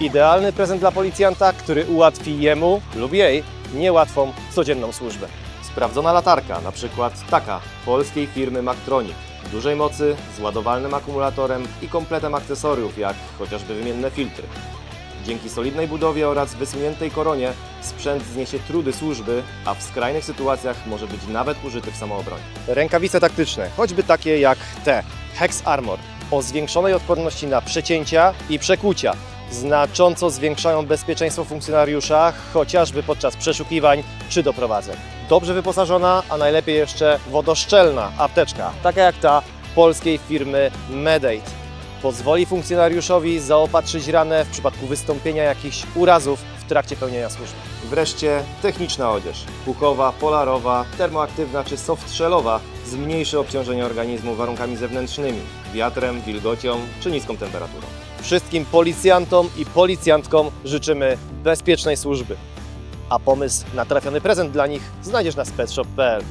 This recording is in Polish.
Idealny prezent dla policjanta, który ułatwi jemu lub jej niełatwą codzienną służbę. Sprawdzona latarka, na przykład taka polskiej firmy Maktronic. Dużej mocy, z ładowalnym akumulatorem i kompletem akcesoriów, jak chociażby wymienne filtry. Dzięki solidnej budowie oraz wysuniętej koronie sprzęt zniesie trudy służby, a w skrajnych sytuacjach może być nawet użyty w samoobronie. Rękawice taktyczne, choćby takie jak te Hex Armor, o zwiększonej odporności na przecięcia i przekłucia. Znacząco zwiększają bezpieczeństwo funkcjonariusza, chociażby podczas przeszukiwań czy doprowadzeń. Dobrze wyposażona, a najlepiej jeszcze wodoszczelna apteczka, taka jak ta polskiej firmy Medaid pozwoli funkcjonariuszowi zaopatrzyć ranę w przypadku wystąpienia jakichś urazów w trakcie pełnienia służby. Wreszcie techniczna odzież. Pukowa, polarowa, termoaktywna czy softshellowa zmniejszy obciążenie organizmu warunkami zewnętrznymi, wiatrem, wilgocią czy niską temperaturą. Wszystkim policjantom i policjantkom życzymy bezpiecznej służby. A pomysł na trafiony prezent dla nich znajdziesz na specshop.pl.